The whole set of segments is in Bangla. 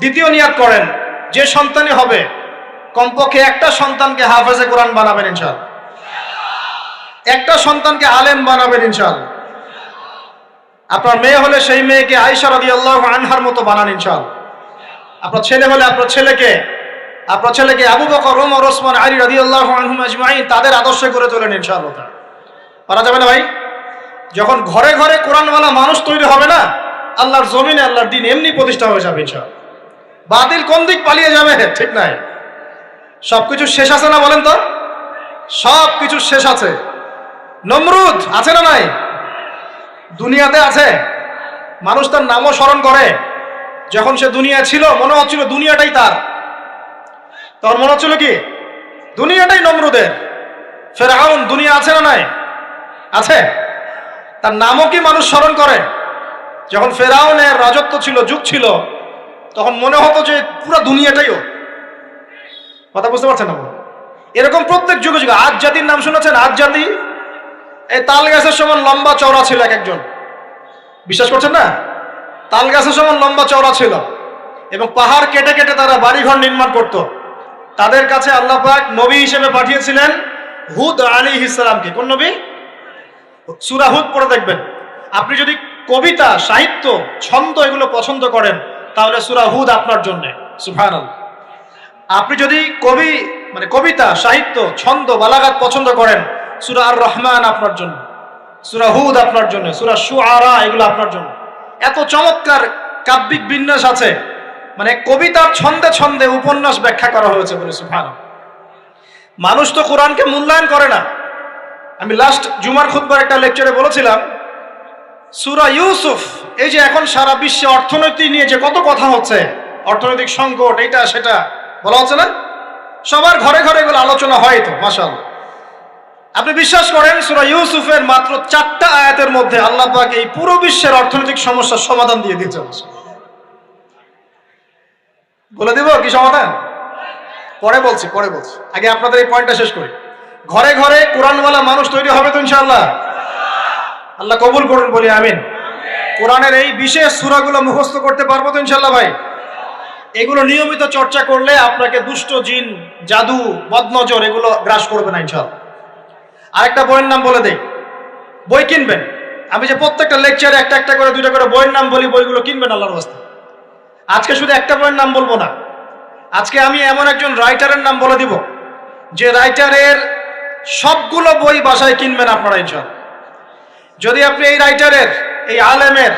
দ্বিতীয় নিয়াত করেন, যে সন্তানই হবে, কমপক্ষে একটা সন্তানকে হাফেজে কোরআন বানাবেন ইনশাল একটা সন্তানকে আলেম বানাবেন ইনশাল আপনার মেয়ে হলে সেই মেয়েকে আয়সা রাদি আল্লাহ আনহার মতো বানান ইনশাল আপনার ছেলে হলে আপনার ছেলেকে আপনার ছেলেকে আবু বকর, ওমর, ওসমান, আলী রাদি আল্লাহ আনহুম তাদের আদর্শে করে তোলেন ইনশাআল্লাহ পারা যাবে না ভাই? যখন ঘরে ঘরে কোরআনওয়ালা মানুষ তৈরি হবে না, আল্লাহর জমিনে, আল্লাহর দিন এমনি প্রতিষ্ঠা হয়ে যাবে ইনশাল বাতিল কোন দিক পালিয়ে যাবে? ঠিক নাই। সবকিছু শেষ আছে না বলেন তো? সব কিছু শেষ আছে। নমরুদ, আছে না নাই? দুনিয়াতে আছে। মানুষ তার নামও স্মরণ করে। যখন সে দুনিয়া ছিল, মনে হচ্ছিল দুনিয়াটাই তার। তখন মনে হচ্ছিল কি? দুনিয়াটাই নমরুদের। ফেরাউন, দুনিয়া আছে না নাই? আছে। তার নামও কি মানুষ স্মরণ করে? যখন ফেরাউনের রাজত্ব ছিল, যুগ ছিল তখন মনে হতো যে পুরো দুনিয়াটাই ও কথা বুঝতে পারছেন না এরকম প্রত্যেক যুগে যুগে আজ জাতির নাম শুনেছেন? আজ জাতি এই তাল গাছের সমান লম্বা চওড়া ছিল এক একজন। বিশ্বাস করছেন না? তাল গাছের সমান লম্বা চওড়া ছিল এবং পাহাড় কেটে কেটে তারা বাড়িঘর নির্মাণ করত। তাদের কাছে আল্লাহ পাক নবী হিসেবে পাঠিয়েছিলেন হুদ আলী ইসলামকে কোন নবী? সুরা হুদ পড়ে দেখবেন। আপনি যদি কবিতা, সাহিত্য, ছন্দ এগুলো পছন্দ করেন তাহলে সুরা হুদ আপনার জন্য। সুফান আপনি যদি কবি মানে কবিতা, সাহিত্য, ছন্দ, বালাগাত পছন্দ করেন, সুরা আর রহমান আপনার জন্য, সুরা হুদ আপনার জন্য, সুরা সুআরা এগুলো আপনার জন্য। এত চমৎকার কাব্যিক বিন্যাস আছে মানে কবিতার ছন্দে ছন্দে উপন্যাস ব্যাখ্যা করা হয়েছে বলে সুফান মানুষ তো কোরআনকে মূল্যায়ন করে না। আমি লাস্ট জুমার খুদ্বার একটা লেকচারে বলেছিলাম সুরা ইউসুফ, এই যে এখন সারা বিশ্বে অর্থনৈতিক নিয়ে যে কত কথা হচ্ছে, অর্থনৈতিক সংকট এটা সেটা, বলা হচ্ছে না? সবার ঘরে ঘরে এগুলো আলোচনা হয় তো মাসাল আপনি বিশ্বাস করেন, সুরা ইউসুফের মাত্র চারটা আয়াতের মধ্যে আল্লাহ এই পুরো বিশ্বের অর্থনৈতিক সমস্যার সমাধান দিয়ে দিয়েছে বলে দিব, কি সমাধান? পরে বলছি পরে বলছি। আগে আপনাদের এই পয়েন্টটা শেষ করি। ঘরে ঘরে কোরআনওয়ালা মানুষ তৈরি হবে তো ইনশাআল্লাহ। আল্লাহ কবুল করুন, বলি আমিন। কোরআনের এই বিশেষ সুরাগুলো মুখস্থ করতে পারব তো ইনশাল্লাহ ভাই? এগুলো নিয়মিত চর্চা করলে আপনাকে দুষ্ট জিন, জাদু, বদনজর এগুলো গ্রাস করবে না ইনশাল্লাহ আরেকটা বইয়ের নাম বলে দেই। বই কিনবেন। আমি যে প্রত্যেকটা লেকচারে একটা একটা করে, দুইটা করে বইয়ের নাম বলি, বইগুলো কিনবেন আল্লাহর অবস্থা আজকে শুধু একটা বইয়ের নাম বলব না। আজকে আমি এমন একজন রাইটারের নাম বলে দিব, যে রাইটারের সবগুলো বই বাসায় কিনবেন আপনারা ইনশাল্লাহ যদি আপনি এই রাইটারের এই আলেমের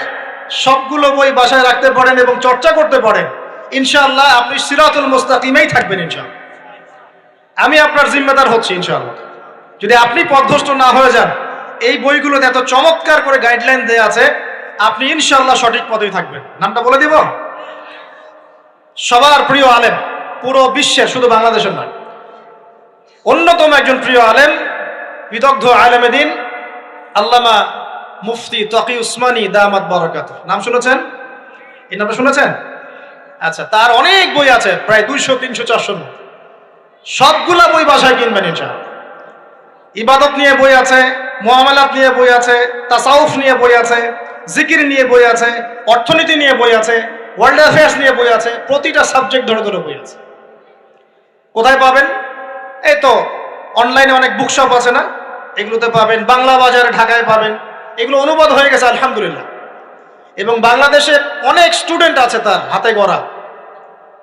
সবগুলো বই বাসায় রাখতে পারেন এবং চর্চা করতে পারেন, ইনশাআল্লাহ আপনি সিরাতুল মুস্তাকিমেই থাকবেন ইনশাআল্লাহ। আমি আপনার জিম্মেদার হচ্ছি ইনশাআল্লাহ। যদি আপনি পথভ্রষ্ট না হয়ে যান, এই বইগুলোতে এত চমৎকার করে গাইডলাইন দেয়া আছে, আপনি ইনশাআল্লাহ সঠিক পথেই থাকবেন। নামটা বলে দিব? সবার প্রিয় আলেম, পুরো বিশ্বের শুধু বাংলাদেশের নয়। অন্যতম একজন প্রিয় আলেম, বিদগ্ধ আলেমে দিন আল্লামা মুফতি তকি উসমানী দামাত বরকাত। নাম শুনেছেন? এই নামটা শুনেছেন? আচ্ছা তার অনেক বই আছে, প্রায় দুইশো, তিনশো, চারশো সবগুলা বই বাসায় কিনবেন এটা ইবাদত নিয়ে বই আছে মোহামেলাত নিয়ে বই আছে, তাসাউফ নিয়ে বই আছে, জিকির নিয়ে বই আছে, অর্থনীতি নিয়ে বই আছে, ওয়ার্ল্ড অ্যাফেয়ার্স নিয়ে বই আছে, প্রতিটা সাবজেক্ট ধরে ধরে বই আছে। কোথায় পাবেন? এই তো, অনলাইনে অনেক বুকশপ আছে না? এগুলোতে পাবেন, বাংলা বাজারে, ঢাকায় পাবেন। এগুলো অনুবাদ হয়ে গেছে, আলহামদুলিল্লাহ। এবং বাংলাদেশে অনেক স্টুডেন্ট আছে তার হাতে গড়া।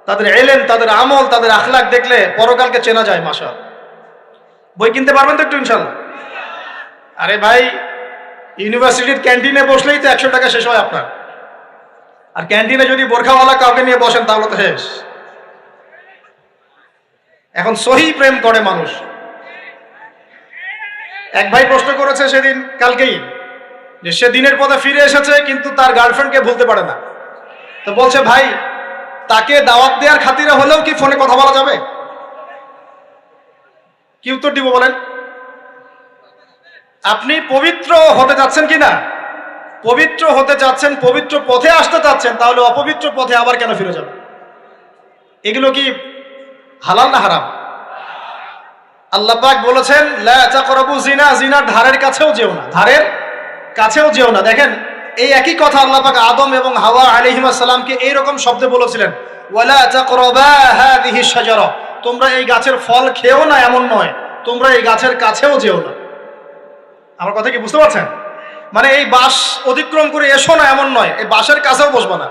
তাদের এলেন তাদের আমল, তাদের আখলাক দেখলে পরকালকে চেনা যায় মাসা বই কিনতে পারবেন তো একটু ইনশাল্লাহ আরে ভাই, ইউনিভার্সিটির ক্যান্টিনে বসলেই তো একশো টাকা শেষ হয় আপনার। আর ক্যান্টিনে যদি বোরখাওয়ালা কাউকে নিয়ে বসেন, তাহলে তো শেষ। এখন সহি প্রেম করে মানুষ। এক ভাই প্রশ্ন করেছে সেদিন কালকেই যে সে দিনের পথে ফিরে এসেছে, কিন্তু তার গার্লফ্রেন্ডকে ভুলতে পারে না। তো বলছে, ভাই, তাকে দাওয়াত দেওয়ার খাতিরে হলেও কি ফোনে কথা বলা যাবে? কি উত্তর দিব বলেন? আপনি পবিত্র হতে যাচ্ছেন কি না? পবিত্র হতে যাচ্ছেন পবিত্র পথে আসতে চাচ্ছেন, তাহলে অপবিত্র পথে আবার কেন ফিরে যাবে এগুলো কি হালাল না হারাম? আল্লাহ পাক বলেছেন, লা তাকরাবু জিনা জিনার ধারের কাছেও যেও না। ধারের কাছেও যেও না। দেখেন, এই একই কথা আল্লাহ পাক আদম এবং হাওয়া আলিহিমা সালামকে এইরকম শব্দে বলেছিলেন, ওয়ালা তাকরাবা হাদিহি শাজারা। তোমরা এই গাছের ফল খেও না এমন নয়, তোমরা এই গাছের কাছেও যেও না। আমার কথা কি বুঝতে পারছেন? মানে এই বাস অতিক্রম করে এসো না এমন নয়, এই বাসের কাছেও বসবো না।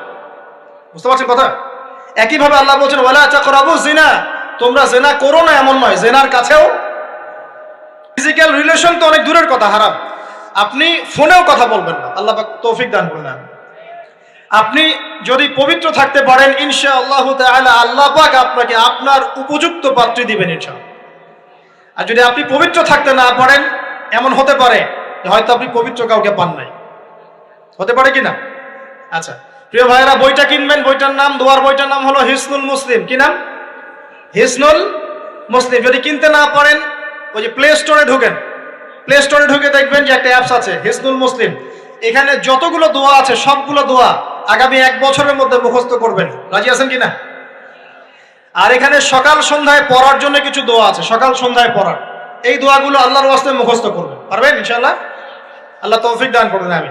বুঝতে পারছেন কথা? একইভাবে আল্লাহ বলছেন, ওয়ালা তাকরাবু জিনা তোমরা জেনা করো না, এমন নয়। জেনার কাছেও ফিজিক্যাল রিলেশন তো অনেক দূরের কথা, হারাম। আপনি ফোনেও কথা বলবেন না। আল্লাহ তৌফিক দান করুন। আপনি যদি পবিত্র থাকতে পারেন ইনশা আল্লাহ আল্লাহ পাক আপনাকে আপনার উপযুক্ত পাত্রী দিবেন ইনশা আর যদি আপনি পবিত্র থাকতে না পারেন, এমন হতে পারে, হয়তো আপনি পবিত্র কাউকে পান নাই। হতে পারে কি না আচ্ছা। প্রিয় ভাইয়েরা, বইটা কিনবেন, বইটার নাম, দোয়ার বইটার নাম হলো হিসনুল মুসলিম। কি নাম? হিসনুল মুসলিম, যদি কিনতে না পারেন, ওই যে প্লে স্টোরে ঢুকেন। প্লে স্টোরে ঢুকে দেখবেন যে একটা অ্যাপস আছে হিসনুল মুসলিম। এখানে যতগুলো দোয়া আছে, সবগুলো দোয়া আগামী এক বছরের মধ্যে মুখস্থ করবেন। রাজি আছেন কি না আর এখানে সকাল সন্ধ্যায় পড়ার জন্য কিছু দোয়া আছে, সকাল সন্ধ্যায় পড়ার। এই দোয়াগুলো আল্লাহর ওয়াস্তে মুখস্থ করবেন। পারবেন? ইনশাআল্লাহ? আল্লাহ তৌফিক দান করবেন আমি